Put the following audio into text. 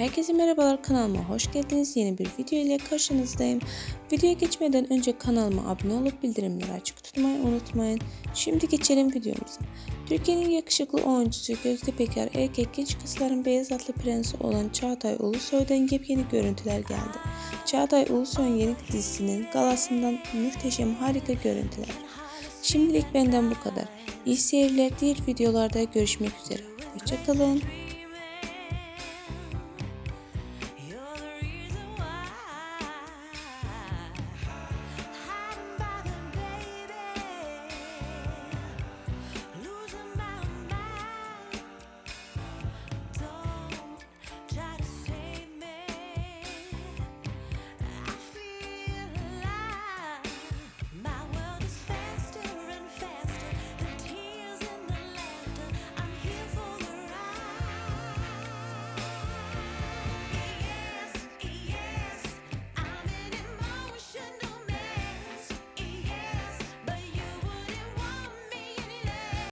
Herkese merhabalar kanalıma hoş geldiniz. Yeni bir video ile karşınızdayım. Videoya geçmeden önce kanalıma abone olup bildirimleri açık tutmayı unutmayın. Şimdi geçelim videomuza. Türkiye'nin yakışıklı oyuncusu Gözde Peker erkek genç kızların beyaz atlı prensi olan Çağatay Ulusoy'dan yepyeni görüntüler geldi. Çağatay Ulusoy'un yeni dizisinin galasından muhteşem harika görüntüler. Şimdilik benden bu kadar. İyi seyirler diğer videolarda görüşmek üzere. Hoşçakalın.